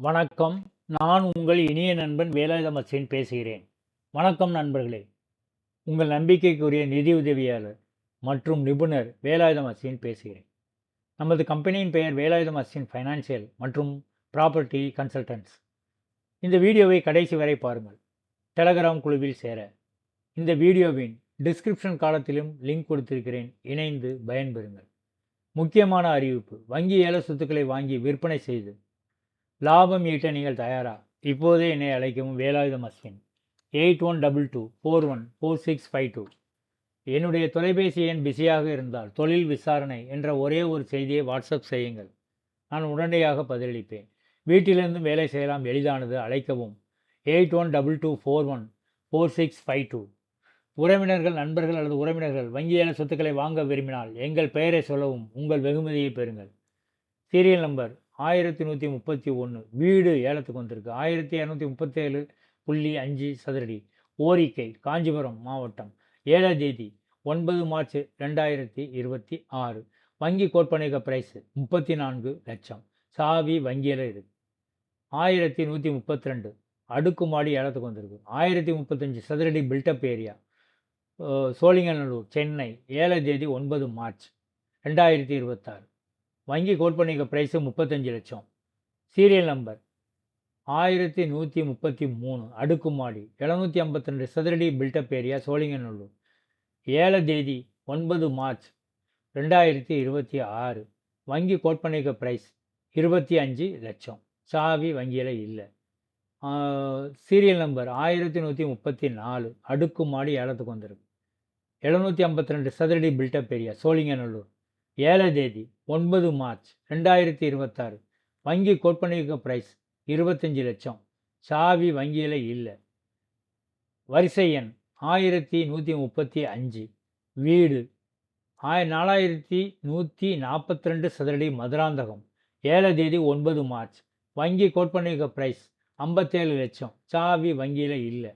வணக்கம். நான் உங்கள் இனிய நண்பன் வேலாயுதம் பேசுகிறேன். வணக்கம் நண்பர்களே. உங்கள் நம்பிக்கைக்குரிய நிதி உதவியாளர் மற்றும் நிபுணர் வேலாயுதம் பேசுகிறேன். நமது கம்பெனியின் பெயர் வேலாயுதம் ஃபைனான்சியல் மற்றும் ப்ராப்பர்ட்டி கன்சல்டன்ட்ஸ் இந்த வீடியோவை கடைசி வரை பாருங்கள். டெலகிராம் குழுவில் சேர. இந்த வீடியோவின் டிஸ்கிரிப்ஷன் காலத்திலும் லிங்க் கொடுத்திருக்கிறேன். இணைந்து பயன்பெறுங்கள். முக்கியமான அறிவிப்பு. வங்கி ஏல சொத்துக்களை வாங்கி விற்பனை செய்து லாபம் ஈட்ட நீங்கள் தயாரா? இப்போதே என்னை அழைக்கவும் Velayudham Ashwin eight one double two four one four six five two. என்னுடைய தொலைபேசி எண் பிஸியாக இருந்தால் தொழில் விசாரணை என்ற ஒரே ஒரு செய்தியை வாட்ஸ்அப் செய்யுங்கள். நான் உடனடியாக பதிலளிப்பேன். வீட்டிலிருந்தும் வேலை செய்யலாம் எளிதானது. அழைக்கவும். Eight one double two four one four six five two. உறவினர்கள் நண்பர்கள் அல்லது உறவினர்கள் வங்கியான சொத்துக்களை வாங்க விரும்பினால் எங்கள் பெயரை சொல்லவும் உங்கள் வெகுமதியை பெறுங்கள். சீரியல் நம்பர் ஆயிரத்தி நூற்றி முப்பத்தி ஒன்று வீடு ஏலத்துக்கு வந்திருக்கு. ஆயிரத்தி இரநூத்தி முப்பத்தேழு புள்ளி அஞ்சு சதுரடி. ஓரிக்கை காஞ்சிபுரம் மாவட்டம். ஏழாம் தேதி ஒன்பது மார்ச் ரெண்டாயிரத்தி இருபத்தி ஆறு. வங்கி கோட்பனைக பிரைஸ் முப்பத்தி நான்கு லட்சம். சாவி வங்கியில் இருக்கு. ஆயிரத்தி நூற்றி முப்பத்தி ரெண்டு அடுக்குமாடி ஏலத்துக்கு வந்திருக்கு. ஆயிரத்தி முப்பத்தஞ்சு சதுரடி பில்டப் ஏரியா சோழிங்கநல்லூர் சென்னை ஏழாம் தேதி ஒன்பது மார்ச் ரெண்டாயிரத்தி இருபத்தாறு. வங்கி கோட்பணிக ப்ரைஸு முப்பத்தஞ்சு லட்சம். சீரியல் நம்பர் ஆயிரத்தி நூற்றி முப்பத்தி மூணு அடுக்குமாடி எழுநூற்றி ஐம்பத்தி ரெண்டு சதுரடி பில்டப் ஏரியா சோழிங்கநல்லூர். ஏழு தேதி ஒன்பது மார்ச் ரெண்டாயிரத்தி இருபத்தி ஆறு வங்கி கோட்பணிக ப்ரைஸ் இருபத்தி அஞ்சு லட்சம். சாவி வங்கியில் இல்லை. சீரியல் நம்பர் ஆயிரத்தி நூற்றி முப்பத்தி நாலு அடுக்குமாடி ஏலத்துக்கு வந்திருக்கு. எழுநூற்றி ஐம்பத்தி ரெண்டு சதுரடி பில்டப் ஏரியா சோழிங்கநல்லூர். ஏழை தேதி ஒன்பது மார்ச் ரெண்டாயிரத்தி இருபத்தாறு. வங்கி கொற்பனைக்கு ப்ரைஸ் இருபத்தஞ்சி லட்சம். சாவி வங்கியில் இல்லை. வரிசை எண் ஆயிரத்தி நூற்றி முப்பத்தி அஞ்சு. வீடு ஆய நாலாயிரத்தி நூற்றி நாற்பத்தி ரெண்டு சதுரடி மதுராந்தகம். ஏழை தேதி ஒன்பது மார்ச். வங்கி கோட்பணிக ப்ரைஸ் ஐம்பத்தேழு லட்சம். சாவி வங்கியில் இல்லை.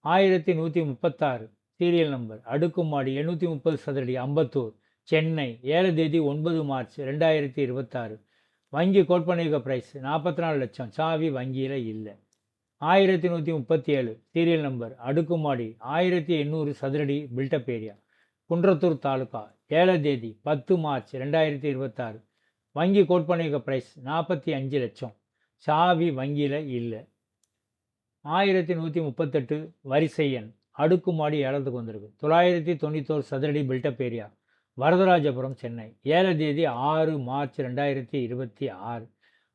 ஆயிரத்தி நூற்றி முப்பத்தாறு. சீரியல் நம்பர் அடுக்குமாடி எண்ணூற்றி முப்பது சதுரடி அம்பத்தூர். சென்னை ஏழு தேதி ஒன்பது மார்ச் ரெண்டாயிரத்தி இருபத்தாறு. வங்கி கோட்பணிக ப்ரைஸ் நாற்பத்தி நாலு லட்சம். சாவி வங்கியில் இல்லை. ஆயிரத்தி நூற்றி முப்பத்தி ஏழு சீரியல் நம்பர் அடுக்குமாடி ஆயிரத்தி எண்ணூறு சதுரடி பில்டப் ஏரியா குன்றத்தூர் தாலுகா ஏழு தேதி பத்து மார்ச் ரெண்டாயிரத்தி இருபத்தாறு. வங்கி கோட்பணிக ப்ரைஸ் நாற்பத்தி அஞ்சு லட்சம். சாவி வங்கியில் இல்லை. ஆயிரத்தி நூற்றி முப்பத்தெட்டு வரிசை எண். அடுக்குமாடி ஏலத்துக்கு வந்திருக்கு. தொள்ளாயிரத்தி தொண்ணூத்தோரு சதுரடி பில்டப் ஏரியா வரதராஜபுரம் சென்னை. ஏழு தேதி ஆறு மார்ச் ரெண்டாயிரத்தி இருபத்தி ஆறு.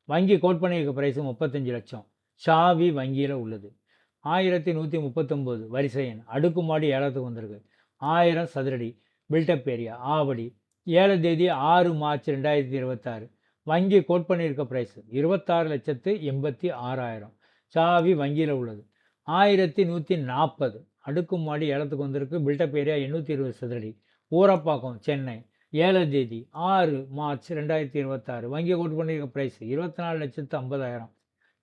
வங்கி கோட்பனைக்கு பிரைஸு முப்பத்தஞ்சு லட்சம். சாவி வங்கியில் உள்ளது. ஆயிரத்தி நூற்றி முப்பத்தொம்போது வரிசை எண். அடுக்குமாடி ஏலத்துக்கு வந்திருக்கு. ஆயிரம் சதுரடி. Built up area Avadi. ஏழு தேதி ஆறு மார்ச் ரெண்டாயிரத்தி இருபத்தாறு. வங்கி கோட்பணியிருக்க ப்ரைஸ் இருபத்தாறு லட்சத்து எண்பத்தி ஆறாயிரம். சாவி வங்கியில் உள்ளது. ஆயிரத்தி நூற்றி நாற்பது. அடுக்குமாடி ஏலத்துக்கு வந்திருக்கு. பில்டப் ஏரியா எண்ணூற்றி இருபது சதுரடி. ஊரப்பாக்கம் சென்னை. ஏழாம் தேதி ஆறு மார்ச் ரெண்டாயிரத்தி இருபத்தாறு. வங்கி கொண்டு பண்ணியிருக்க ப்ரைஸ் இருபத்தி நாலு லட்சத்து ஐம்பதாயிரம்.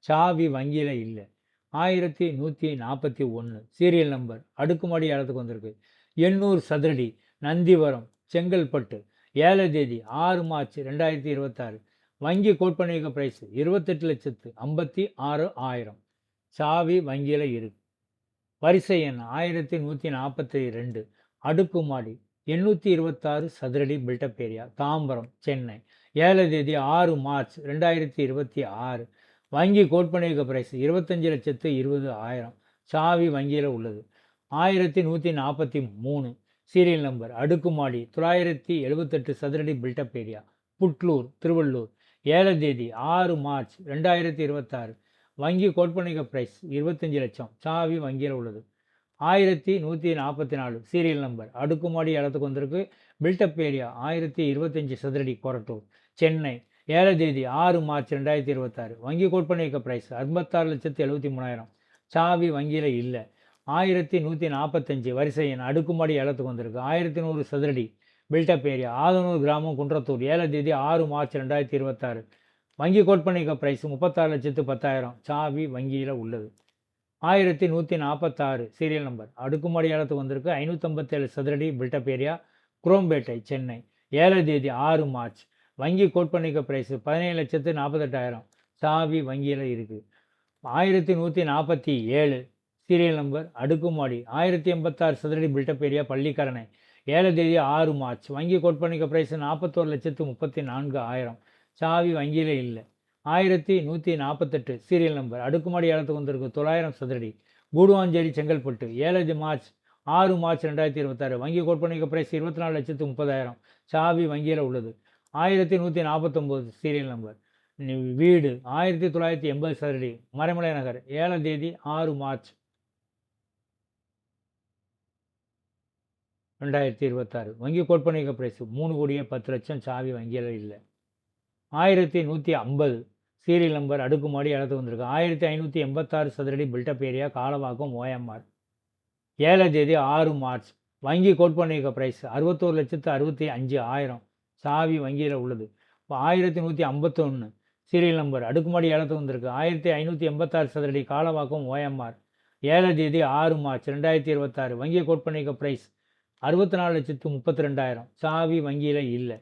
சாவி வங்கியில் இல்லை. ஆயிரத்தி நூற்றி நாற்பத்தி ஒன்று சீரியல் நம்பர் அடுக்குமாடி இடத்துக்கு வந்திருக்கு? எண்ணூறு சதுரடி நந்திவரம் செங்கல்பட்டு. ஏழாம் தேதி ஆறு மார்ச் ரெண்டாயிரத்தி இருபத்தாறு. வங்கி கோட் பண்ணியிருக்க ப்ரைஸ் இருபத்தெட்டு லட்சத்து ஐம்பத்தி ஆறு ஆயிரம். சாவி வங்கியில் இருக்கு. வரிசை எண் ஆயிரத்தி நூற்றி நாற்பத்தி ரெண்டு. அடுக்குமாடி எண்ணூற்றி இருபத்தாறு சதுரடி பில்டப் ஏரியா தாம்பரம் சென்னை. ஏழு தேதி ஆறு மார்ச் ரெண்டாயிரத்தி இருபத்தி ஆறு. வங்கி கோட்பனையக பிரைஸ் ப்ரைஸ் இருபத்தஞ்சி லட்சத்து இருபது ஆயிரம் சாவி வங்கியில் உள்ளது. ஆயிரத்தி நூற்றி நாற்பத்தி மூணு சீரியல் நம்பர் அடுக்குமாடி தொள்ளாயிரத்தி எழுபத்தெட்டு சதுரடி பில்டப் ஏரியா புட்லூர் திருவள்ளூர். ஏழு தேதி ஆறு மார்ச் ரெண்டாயிரத்தி இருபத்தாறு. வங்கி கோட்பனைக ப்ரைஸ் இருபத்தஞ்சி லட்சம் சாவி வங்கியில் உள்ளது. ஆயிரத்தி நூற்றி நாற்பத்தி நாலு சீரியல் நம்பர் அடுக்குமாடி இடத்துக்கு வந்திருக்கு. பில்டப் ஏரியா ஆயிரத்தி இருபத்தஞ்சி சதுரடி கொரட்டூர் சென்னை. ஏழை தேதி ஆறு மார்ச் ரெண்டாயிரத்தி இருபத்தாறு. வங்கி கோட்பணிக்க ப்ரைஸ் அறுபத்தாறு லட்சத்து எழுபத்தி மூணாயிரம். சாவி வங்கியில் இல்லை. ஆயிரத்தி நூற்றி நாற்பத்தஞ்சு வரிசை எண் அடுக்குமாடி இடத்துக்கு வந்திருக்கு. ஆயிரத்தி நூறு சதுரடி பில்டப் ஏரியா ஆதனூர் கிராமம் குன்றத்தூர். ஏழை தேதி ஆறு மார்ச் ரெண்டாயிரத்தி இருபத்தாறு. வங்கி கோட்பணிக்க ப்ரைஸ் முப்பத்தாறு லட்சத்து பத்தாயிரம். சாவி வங்கியில் உள்ளது. ஆயிரத்தி நூற்றி நாற்பத்தாறு சீரியல் நம்பர் அடுக்குமாடி இடத்துக்கு வந்திருக்கு. ஐநூற்றம்பத்தேழு சதுரடி பில்டப் ஏரியா குரோம்பேட்டை சென்னை. ஏழு தேதி ஆறு மார்ச். வங்கி கோட்பணிக்க ப்ரைஸு பதினேழு லட்சத்து நாற்பத்தெட்டாயிரம். சாவி வங்கியில் இருக்குது ஆயிரத்தி நூற்றி நாற்பத்தி ஏழு சீரியல் நம்பர் அடுக்குமாடி. ஆயிரத்தி எண்பத்தாறு சதுரடி பில்டப் ஏரியா பள்ளிக்கரணை. ஏழு தேதி ஆறு மார்ச். வங்கி கோட்பணிக்க பிரைஸ் நாற்பத்தோரு லட்சத்து முப்பத்தி நான்கு ஆயிரம். சாவி வங்கியில் இல்லை. ஆயிரத்தி நூற்றி நாற்பத்தெட்டு சீரியல் நம்பர் அடுக்குமாடி ஏலத்துக்கு வந்திருக்கு தொள்ளாயிரம் சதுரடி. கூடுவாஞ்சேரி செங்கல்பட்டு ஏழு மார்ச் ஆறு மார்ச் ரெண்டாயிரத்தி இருபத்தாறு. வங்கி கோட்பனைக்கு பிரைஸ் ப்ரைஸ் இருபத்தி நாலு லட்சத்து முப்பதாயிரம். சாவி வங்கியில் உள்ளது. ஆயிரத்தி நூற்றி நாற்பத்தொம்போது சீரியல் நம்பர் வீடு ஆயிரத்தி தொள்ளாயிரத்தி எண்பது சதுரடி. மறைமலை நகர் ஏழாம் தேதி ஆறு மார்ச் ரெண்டாயிரத்தி இருபத்தாறு. வங்கி கோட்பனைக்கு பிரைஸ் மூணு கோடியே பத்து லட்சம். சாவி வங்கியில் இல்லை. ஆயிரத்தி நூற்றி ஐம்பது சீரியல் நம்பர் அடுக்குமாடி இடத்து வந்திருக்கு. ஆயிரத்தி ஐநூற்றி எண்பத்தாறு சதுரடி பில்டப் ஏரியா காலவாக்கம் ஓஎம்ஆர் ஏழாம் தேதி ஆறு மார்ச். வங்கி கோட் பண்ணியிருக்க ப்ரைஸ் அறுபத்தோரு லட்சத்து அறுபத்தி அஞ்சு ஆயிரம். சாவி வங்கியில் உள்ளது. இப்போ ஆயிரத்தி நூற்றி ஐம்பத்தொன்று சீரியல் நம்பர் அடுக்குமாடி இடத்து வந்திருக்கு. ஆயிரத்தி ஐநூற்றி எண்பத்தாறு சதுரடி காலவாக்கம் ஓஎம்ஆர் ஏழாம் தேதி ஆறு மார்ச் ரெண்டாயிரத்தி இருபத்தாறு. வங்கி கோட் பண்ணியிருக்க ப்ரைஸ் அறுபத்தி நாலு லட்சத்து முப்பத்தி ரெண்டாயிரம். சாவி வங்கியில் இல்லை.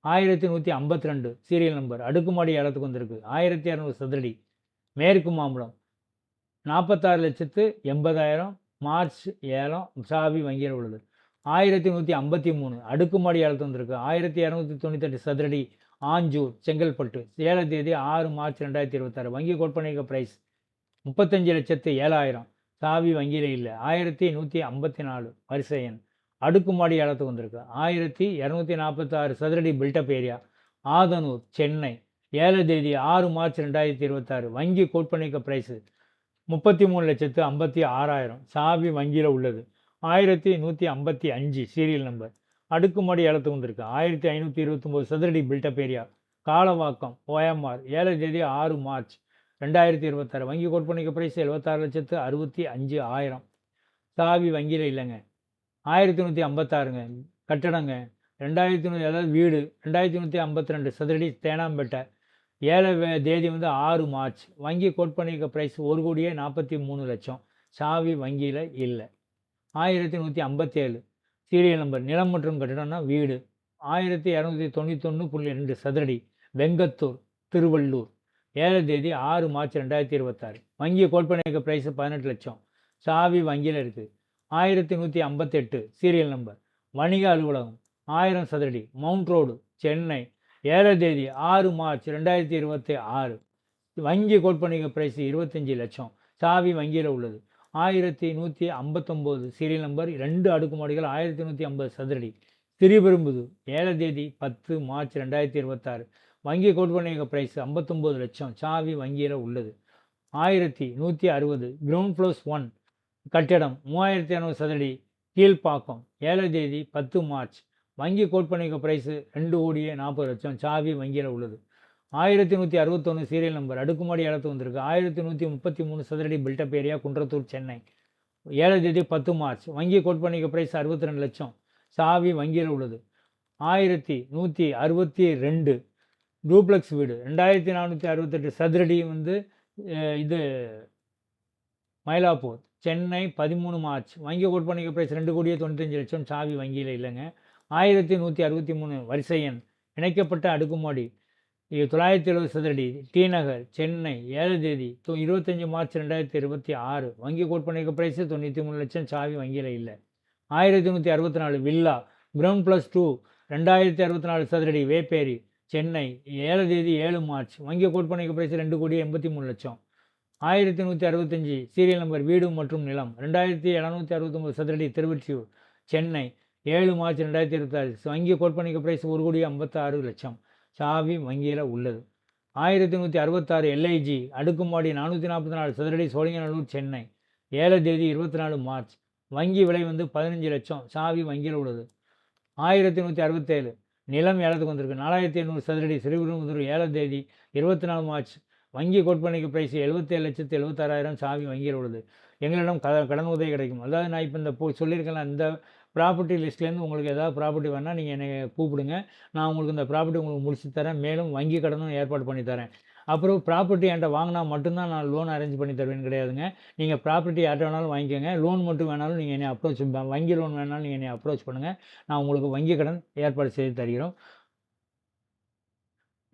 ஆயிரத்தி நூற்றி ஐம்பத்தி ரெண்டு சீரியல் நம்பர் அடுக்குமாடி ஏலத்துக்கு வந்திருக்கு. ஆயிரத்தி இரநூறு சதுரடி. மேற்கு மாம்பழம். நாற்பத்தாறு லட்சத்து எண்பதாயிரம். மார்ச் ஏலம். சாவி வங்கியில் உள்ளது. ஆயிரத்தி நூற்றி ஐம்பத்தி மூணு. அடுக்குமாடி இடத்து வந்திருக்கு. ஆயிரத்தி இரநூத்தி தொண்ணூத்தெட்டு சதுரடி. ஆஞ்சூர் செங்கல்பட்டு. ஏழாம் தேதி ஆறு மார்ச் ரெண்டாயிரத்தி இருபத்தாறு. வங்கி கோட் ப்ரைஸ் முப்பத்தஞ்சு லட்சத்து ஏழாயிரம். சாவி வங்கியில் இல்லை. ஆயிரத்தி நூற்றி ஐம்பத்தி நாலு. வரிசை எண். அடுக்குமாடி இடத்துக்கு வந்திருக்கு ஆயிரத்தி இரநூத்தி நாற்பத்தாறு சதுரடி பில்டப் ஏரியா ஆதனூர் சென்னை. ஏழு தேதி ஆறு மார்ச் ரெண்டாயிரத்தி இருபத்தாறு. வங்கி கோட்பணிக்க பிரைஸு ப்ரைஸு முப்பத்தி மூணு லட்சத்து ஐம்பத்தி ஆறாயிரம். சாவி வங்கியில் உள்ளது. ஆயிரத்தி நூற்றி ஐம்பத்தி அஞ்சு சீரியல் நம்பர் அடுக்குமாடி இடத்துக்கு வந்திருக்கு. ஆயிரத்தி ஐநூற்றி இருபத்தொம்போது சதுரடி பில்டப் ஏரியா காலவாக்கம் ஓஎம்ஆர் ஏழு தேதி ஆறு மார்ச் ரெண்டாயிரத்தி இருபத்தாறு. வங்கி கோட்பணிக்க பிரைஸ் எழுபத்தாறு லட்சத்து அறுபத்தி அஞ்சு ஆயிரம். சாவி வங்கியில் இல்லைங்க. ஆயிரத்தி நூற்றி ஐம்பத்தாறுங்க. கட்டடங்க. ரெண்டாயிரத்தி நூற்றி அதாவது வீடு. ரெண்டாயிரத்தி நூற்றி ஐம்பத்தி ரெண்டு சதுரடி தேனாம்பேட்டை. ஏழை தேதி வந்து ஆறு மார்ச். வங்கி கோட் பண்ணியிருக்க ப்ரைஸ் ஒரு கோடியே நாற்பத்தி மூணு லட்சம். சாவி வங்கியில் இல்லை. ஆயிரத்தி நூற்றி ஐம்பத்தேழு. Serial number. நிலம் மற்றும் கட்டடம்னா வீடு. ஆயிரத்தி இரநூத்தி தொண்ணூத்தொன்று புள்ளி ரெண்டு சதுரடி. வெங்கத்தூர் திருவள்ளூர். ஏழை தேதி ஆறு மார்ச் ரெண்டாயிரத்தி இருபத்தாறு. வங்கி கோட் பண்ணியிருக்க ப்ரைஸ் பதினெட்டு லட்சம். சாவி வங்கியில் இருக்குது ஆயிரத்தி நூற்றி ஐம்பத்தெட்டு சீரியல் நம்பர் வணிக அலுவலகம் ஆயிரம் சதுரடி. Mount road Chennai. ஏழு தேதி ஆறு மார்ச் ரெண்டாயிரத்தி இருபத்தி ஆறு. வங்கி கோட்பணிக பிரைஸ் ப்ரைஸ் இருபத்தஞ்சி லட்சம். சாவி வங்கியில் உள்ளது. ஆயிரத்தி நூற்றி ஐம்பத்தொம்போது சீரியல் நம்பர் ரெண்டு அடுக்குமாடிகள் ஆயிரத்தி நூற்றி ஐம்பது சதுரடி. திரிபெரும்புதூர் ஏழு தேதி பத்து மார்ச் ரெண்டாயிரத்தி இருபத்தாறு. வங்கி கோட்பணிக பிரைஸ் ப்ரைஸ் ஐம்பத்தொம்போது லட்சம். சாவி வங்கியில் உள்ளது. ஆயிரத்தி நூற்றி அறுபது கிரவுண்ட் ஃப்ளோர்ஸ் ஒன் கட்டிடம் மூவாயிரத்தி இரநூறு சதுரடி கீழ்ப்பாக்கம். ஏழு தேதி பத்து மார்ச். வங்கி கோட்பணிக்க பிரைஸு ப்ரைஸு ரெண்டு கோடியே நாற்பது லட்சம். சாவி வங்கியில் உள்ளது. ஆயிரத்தி நூற்றி அறுபத்தொன்று சீரியல் நம்பர் அடுக்குமாடி இடத்து வந்திருக்கு. ஆயிரத்தி நூற்றி முப்பத்தி மூணு சதுரடி பில்டப் ஏரியா குன்றத்தூர் சென்னை. ஏழு தேதி பத்து மார்ச். வங்கி கோட்பணிக்க பிரைஸ் ப்ரைஸ் அறுபத்தி ரெண்டு லட்சம். சாவி வங்கியில் உள்ளது. ஆயிரத்தி நூற்றி அறுபத்தி ரெண்டு டூப்ளெக்ஸ் வீடு. ரெண்டாயிரத்தி நானூற்றி அறுபத்தெட்டு சதுரடி வந்து இது மயிலாப்பூர். சென்னை பதிமூணு மார்ச். வங்கி கோட் பண்ணிக்க ப்ரைஸ் ரெண்டு கோடியே தொண்ணூத்தஞ்சு லட்சம். சாவி வங்கியில் இல்லைங்க. ஆயிரத்தி நூற்றி அறுபத்தி மூணு வரிசை எண். இணைக்கப்பட்ட அடுக்குமாடி. தொள்ளாயிரத்தி எழுபது சதுரடி. டி நகர் சென்னை ஏழு தேதி தொ இருபத்தஞ்சி மார்ச் ரெண்டாயிரத்தி இருபத்தி ஆறு. வங்கி கோட் பிரைஸ் தொண்ணூற்றி மூணு லட்சம். சாவி வங்கியில் இல்லை. ஆயிரத்தி நூற்றி அறுபத்தி நாலு வில்லா. கிரவுண்ட் ப்ளஸ் டூ ரெண்டாயிரத்தி அறுபத்தி நாலு சதுரடி. வேப்பேரி சென்னை ஏழு தேதி ஏழு மார்ச். வங்கி கோட் பிரைஸ் ப்ரைஸ் ரெண்டு கோடி எண்பத்தி மூணு லட்சம். ஆயிரத்தி நூற்றி அறுபத்தஞ்சி சீரியல் நம்பர் வீடு மற்றும் நிலம். ரெண்டாயிரத்தி எழுநூற்றி அறுபத்தொம்பது சதுரடி திருவொற்றியூர் சென்னை. ஏழு மார்ச் ரெண்டாயிரத்தி இருபத்தாறு. வங்கி கோட் பிரைஸ் ஒரு கோடி ஐம்பத்தாறு லட்சம். சாவி வங்கியில் உள்ளது. ஆயிரத்தி நூற்றி அறுபத்தாறு எல்ஐஜி அடுக்குமாடி நானூற்றி நாற்பத்தி நாலு சதுரடி சோழிங்கநல்லூர் சென்னை. ஏழு தேதி இருபத்தி நாலு மார்ச். வங்கி விலை வந்து பதினஞ்சு லட்சம். சாவி வங்கியில் உள்ளது. ஆயிரத்தி நூற்றி அறுபத்தேழு. நிலம் ஏலத்துக்கு வந்திருக்கு. நாலாயிரத்தி எண்ணூறு சதுரடி சிறுபெரும்புதூர் ஏழு தேதி இருபத்தி நாலு மார்ச். வங்கி கோட்பனைக்கு ப்ரைஸ் எழுபத்தி எழுபத்தேழு லட்சத்து எழுபத்தாறாயிரம் சாவி வங்கியில் உள்ளது எங்களிடம் க கடன் உதவி கிடைக்கும். அதாவது நான் இப்போ இந்த போ சொல்லியிருக்கேன் இந்த ப்ராப்பர்ட்டி லிஸ்ட்லேருந்து உங்களுக்கு ஏதாவது ப்ராப்பர்ட்டி வேணால் நீங்கள் என்னை கூப்பிடுங்க. நான் உங்களுக்கு இந்த ப்ராப்பர்ட்டி உங்களுக்கு முடிச்சு தரேன். மேலும் வங்கி கடனும் ஏற்பாடு பண்ணி தரேன். அப்புறம் ப்ராப்பர்ட்டி என்கிட்ட வாங்கினா மட்டும்தான் நான் லோன் அரேஞ்ச் பண்ணி தருவேன்னு கிடையாதுங்க. நீங்கள் ப்ராப்பர்ட்டி யார்கிட்ட வேணாலும் வாங்கிக்கோங்க. லோன் மட்டும் வேணாலும் நீங்கள் என்னை அப்ரோச் வங்கி லோன் வேணாலும் நீங்கள் என்னை அப்ரோச் பண்ணுங்கள் நான் உங்களுக்கு வங்கி கடன் ஏற்பாடு செய்து தருகிறோம்.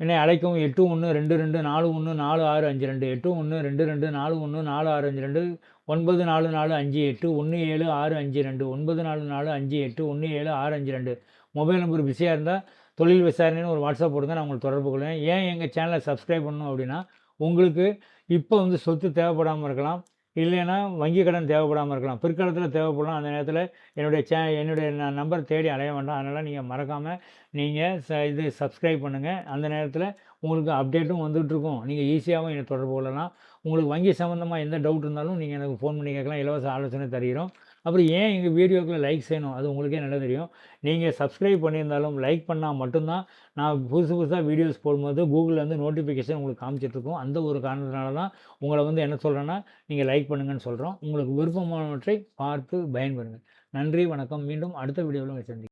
என்னை அழைக்கவும் எட்டு ஒன்று ரெண்டு ரெண்டு நாலு ஒன்று நாலு ஆறு அஞ்சு ரெண்டு எட்டு ஒன்று ரெண்டு ரெண்டு நாலு ஒன்று நாலு ஆறு அஞ்சு ரெண்டு ஒன்பது நாலு நாலு அஞ்சு எட்டு ஒன்று ஏழு ஆறு அஞ்சு ரெண்டு ஒன்பது நாலு நாலு அஞ்சு எட்டு ஒன்று ஏழு ஆறு அஞ்சு ரெண்டு. மொபைல் நம்பர் பிஸியாக இருந்தால் தொழில் விசாரணைன்னு ஒரு வாட்ஸ்அப் போடுங்க நான் உங்களுக்கு தொடர்பு கொள்வேன். ஏன் எங்கள் சேனலை சப்ஸ்கிரைப் பண்ணணும் அப்படின்னா உங்களுக்கு இப்போ வந்து சொத்து தேவைப்படாமல் இருக்கலாம். இல்லைன்னா வங்கி கடன் தேவைப்படாமல் இருக்கலாம். பிற்காலத்தில் தேவைப்படலாம். அந்த நேரத்தில் என்னுடைய சே என்னுடைய நம்பர் தேடி அலைய வேண்டாம். அதனால் நீங்கள் மறக்காமல் நீங்கள் ச இது சப்ஸ்கிரைப் பண்ணுங்கள் அந்த நேரத்தில் உங்களுக்கு அப்டேட்டும் வந்துகிட்ருக்கும் நீங்கள் ஈஸியாகவும் என்னை தொடர்பு கொள்ளலாம். உங்களுக்கு வங்கி சம்மந்தமாக எந்த டவுட் இருந்தாலும் நீங்கள் எனக்கு ஃபோன் பண்ணி கேட்கலாம். இலவச ஆலோசனை தருகிறோம். அப்புறம் ஏன் எங்கள் வீடியோக்குள்ளே லைக் செய்யணும்? அது உங்களுக்கே நல்லா தெரியும். நீங்கள் சப்ஸ்கிரைப் பண்ணியிருந்தாலும் லைக் பண்ணால் மட்டும்தான் நான் புதுசு புதுசாக வீடியோஸ் போடும்போது கூகுளில் வந்து நோட்டிஃபிகேஷன் உங்களுக்கு காமிச்சிட்ருக்கோம். அந்த ஒரு காரணத்தினால தான் உங்களை வந்து என்ன சொல்கிறேன்னா நீங்கள் லைக் பண்ணுங்கன்னு சொல்கிறோம் உங்களுக்கு விருப்பமானவற்றை பார்த்து பயன்பெறுங்க நன்றி வணக்கம். மீண்டும் அடுத்த வீடியோவில் சந்திக்கிறேன்.